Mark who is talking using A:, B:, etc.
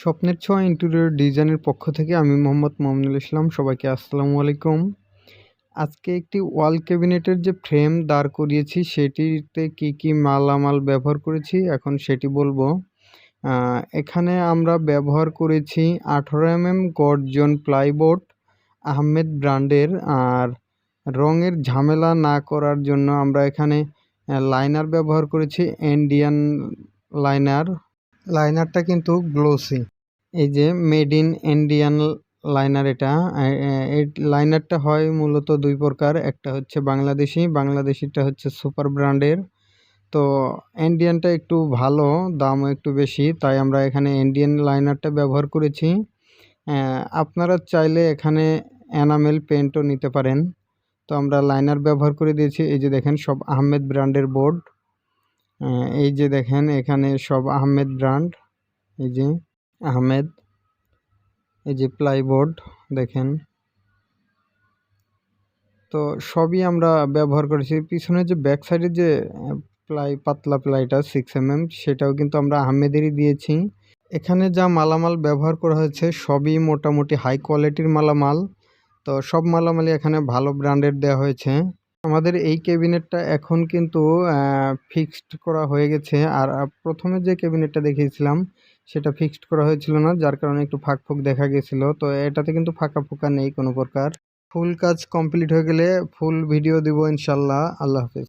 A: স্বপ্নের ছোঁয়া ইন্টেরিয়র ডিজাইনের পক্ষ থেকে আমি মোহাম্মদ মমিনুল ইসলাম, সবাইকে আসসালামু আলাইকুম। আজকে একটি ওয়াল ক্যাবিনেটের যে ফ্রেম দাঁড় করিয়েছি, সেটিতে কি কি মালামাল ব্যবহার করেছি, এখন সেটি বলব। এখানে আমরা ব্যবহার করেছি আঠারো এম এম গর্জন প্লাইবোর্ড আহমেদ ব্র্যান্ডের, আর রঙের ঝামেলা না করার জন্য আমরা এখানে লাইনার ব্যবহার করেছি ইন্ডিয়ান লাইনার লাইনারটা কিন্তু গ্লোসি। এই যে মেড ইন ইন্ডিয়ান লাইনার এটা এই লাইনারটা হয় মূলত দুই প্রকার। একটা হচ্ছে বাংলাদেশি, বাংলাদেশিটা হচ্ছে সুপার ব্র্যান্ডের। তো ইন্ডিয়ানটা একটু ভালো, দামও একটু বেশি, তাই আমরা এখানে ইন্ডিয়ান লাইনারটা ব্যবহার করেছি। আপনারা চাইলে এখানে এনামেল পেন্টও নিতে পারেন। তো আমরা লাইনার ব্যবহার করে দিয়েছি, এই যে দেখেন সব আহমেদ ব্র্যান্ডের বোর্ড। এই যে দেখেন, এখানে সব আহমেদ ব্র্যান্ড। এই যে আহমেদ, এই যে প্লাইবোর্ড, দেখেন। তো সবই আমরা ব্যবহার করেছি। পিছনে যে ব্যাক সাইডে যে প্লাই, পাতলা প্লাইটা সিক্স এম এম সেটাও কিন্তু আমরা আহমেদেরই দিয়েছি। এখানে যা মালামাল ব্যবহার করা হয়েছে, সবই মোটামুটি হাই কোয়ালিটির মালামাল। তো সব মালামালই এখানে ভালো ব্র্যান্ডের দেওয়া হয়েছে। আমাদের এই ক্যাবিনেটটা এখন কিন্তু ফিক্সড করা হয়ে গেছে। আর প্রথমে যে ক্যাবিনেটটা দেখিয়েছিলাম, সেটা ফিক্সড করা হয়েছিল না, যার কারণে একটু ফাঁক ফুক দেখা গেছিল। তো এটাতে কিন্তু ফাঁকা ফুকা নেই কোনো প্রকার। ফুল কাজ কমপ্লিট হয়ে গেলে, ফুল ভিডিও দিব ইনশাল্লাহ। আল্লাহ হাফিজ।